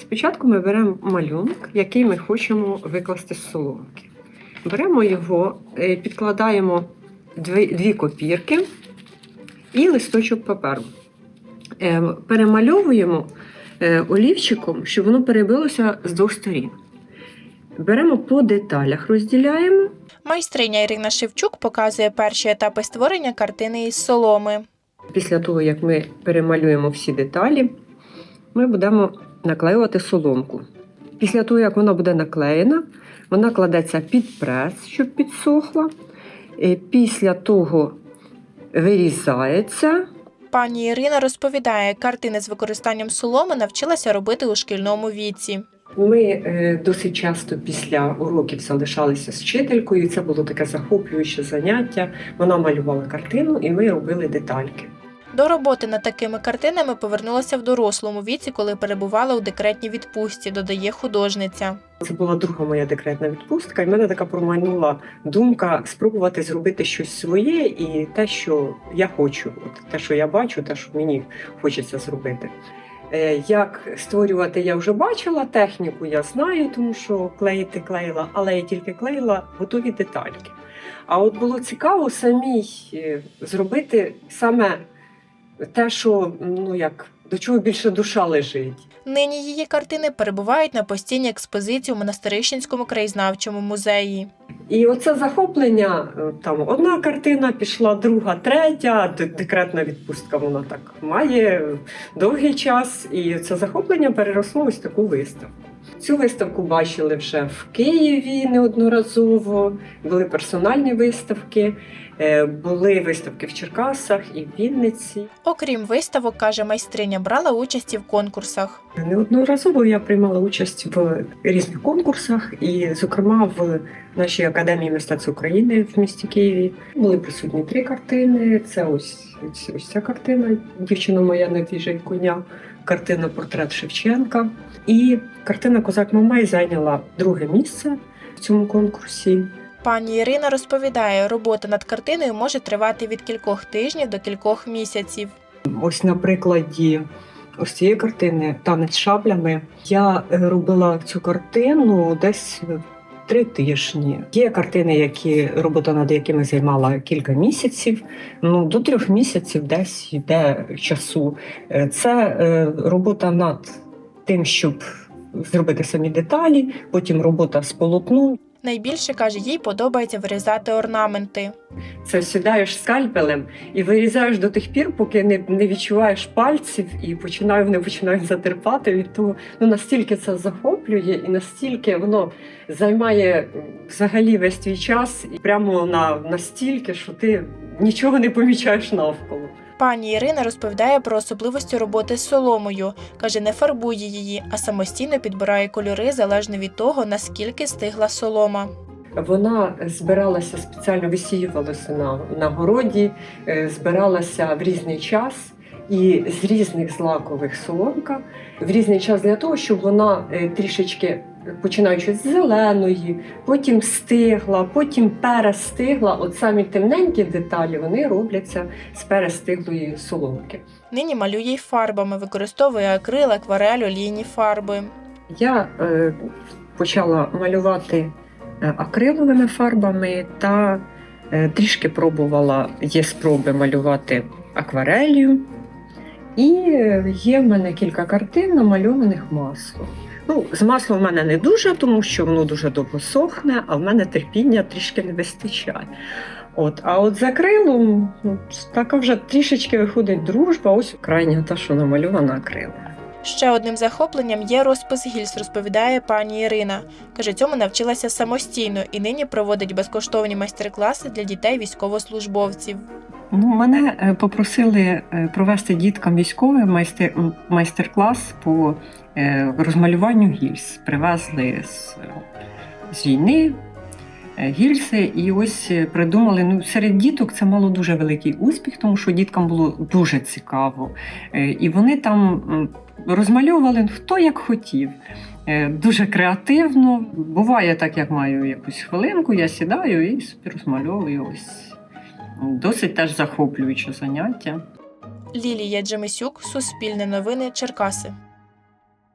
Спочатку ми беремо малюнок, який ми хочемо викласти з соломки. Беремо його, е, підкладаємо дві, дві копірки і листочок паперу. Е, Перемальовуємо е, олівчиком, щоб воно перебилося з двох сторін. Беремо по деталях, розділяємо. Майстриня Ірина Шевчук показує перші етапи створення картини із соломи. Після того, як ми перемалюємо всі деталі, ми будемо наклеювати соломку. Після того, як вона буде наклеєна, вона кладеться під прес, щоб підсохла. Е, Після того вирізається. Пані Ірина розповідає, картини з використанням соломи навчилася робити у шкільному віці. Ми е, досить часто після уроків залишалися з вчителькою. Це було таке захоплююче заняття. Вона малювала картину, і ми робили детальки. До роботи над такими картинами повернулася в дорослому віці, коли перебувала у декретній відпустці, додає художниця. Це була друга моя декретна відпустка, і мене така промайнула думка спробувати зробити щось своє і те, що я хочу, от те, що я бачу, те, що мені хочеться зробити. Е, Як створювати, я вже бачила техніку, я знаю, тому що клеїти клеїла, але я тільки клеїла готові детальки. А от було цікаво самій е, зробити саме те, що ну як до чого більше душа лежить. Нині її картини перебувають на постійній експозиції у Монастирищенському краєзнавчому музеї. І оце захоплення, е, там одна картина пішла, друга, третя, декретна відпустка вона так має довгий час. І це захоплення переросло ось таку виставку. Цю виставку бачили вже в Києві неодноразово, були персональні виставки, е, були виставки в Черкасах і в Вінниці. Окрім виставок, каже майстриня, брала участь і в конкурсах. Неодноразово я приймала участь в різних конкурсах, і, зокрема, в нашій академії мистецтв України в місті Києві були присутні три картини. Це ось, ось, ось ця картина Дівчина моя на віжень коня, картина Портрет Шевченка. І картина Козак Мамай зайняла друге місце в цьому конкурсі. Пані Ірина розповідає, робота над картиною може тривати від кількох тижнів до кількох місяців. Ось на прикладі ось цієї картини Танець шаблями. Я е, робила цю картину десь три тижні. Є картини, які робота над якими займала кілька місяців. Ну до трьох місяців десь йде часу. Е, Це е, робота над тим, щоб зробити самі деталі, потім робота з полотном. Найбільше каже, їй подобається вирізати орнаменти. Це сідаєш скальпелем і вирізаєш до тих пір, поки не, не відчуваєш пальців і починаю вони починають затерпати від того. Ну настільки це захоплює, і настільки воно займає взагалі весь твій час, і прямо на настільки, що ти нічого не помічаєш навколо. Пані Ірина розповідає про особливості роботи з соломою. Каже, не фарбує її, а самостійно підбирає кольори залежно від того, наскільки стигла солома. Вона збиралася спеціально висіювалася на, на городі, е, збиралася в різний час і з різних злакових соломка в різний час для того, щоб вона е, трішечки починаючи з зеленої, потім стигла, потім перестигла. От самі темненькі деталі вони робляться з перестиглої соломки. Нині малює й фарбами, використовує акрил, акварель, олійні фарби. Я е, почала малювати е, акриловими фарбами та е, трішки пробувала, є спроби малювати акварелью. І є в мене кілька картин, намальованих маслом. Ну, з маслом в мене не дуже, тому що воно дуже довго сохне, а в мене терпіння трішки не вистачає. От, а от з акрилом ну, така вже трішечки виходить дружба. Ось крайня та, що намальована акрилом. Ще одним захопленням є розпис гільз, розповідає пані Ірина. Каже, цьому навчилася самостійно і нині проводить безкоштовні майстер-класи для дітей військовослужбовців. Ну, мене е, попросили е, провести діткам військовий майстер майстер-клас по е, розмалюванню гільз. Привезли з, з війни гільзи, і ось придумали. Ну, серед діток це мало дуже великий успіх, тому що діткам було дуже цікаво. І вони там розмальовували хто як хотів. Дуже креативно. Буває так, як маю якусь хвилинку, я сідаю і розмальовую ось. Досить теж захоплююче заняття. Лілія Джемисюк, Суспільне новини, Черкаси.